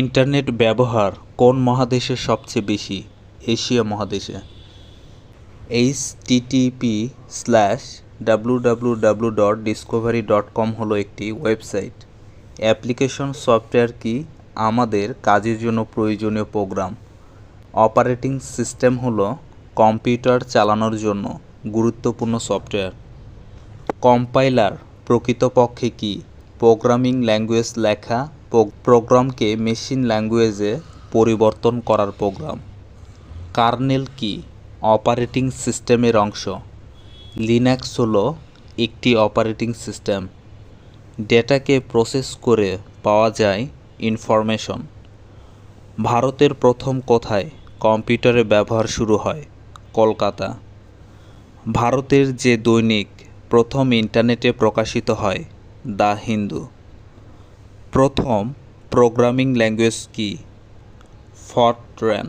Internet ব্যবহার কোন মহাদেশে সবচেয়ে বেশি? এশিয়া মহাদেশে। H TTP slash W dot Discovery dot com হলো একটি ওয়েবসাইট। অ্যাপ্লিকেশন সফটওয়্যার কি? আমাদের কাজের জন্য প্রয়োজনীয় প্রোগ্রাম। অপারেটিং সিস্টেম হলো কম্পিউটার চালানোর জন্য গুরুত্বপূর্ণ সফটওয়্যার। কম্পাইলার প্রকৃতপক্ষে কি? প্রোগ্রামিং ল্যাঙ্গুয়েজ লেখা প্রোগ্রামকে মেশিন ল্যাঙ্গুয়েজে পরিবর্তন করার প্রোগ্রাম। কার্নেল কি? অপারেটিং সিস্টেমের অংশ। লিনাক্স হলো একটি অপারেটিং সিস্টেম। ডেটাকে প্রসেস করে পাওয়া যায় ইনফরমেশন। ভারতের প্রথম কোথায় কম্পিউটারের ব্যবহার শুরু হয়? কলকাতা। ভারতের যে দৈনিক প্রথম ইন্টারনেটে প্রকাশিত হয়, দ্য হিন্দু। প্রথম প্রোগ্রামিং ল্যাঙ্গুয়েজ কি? ফরট্রান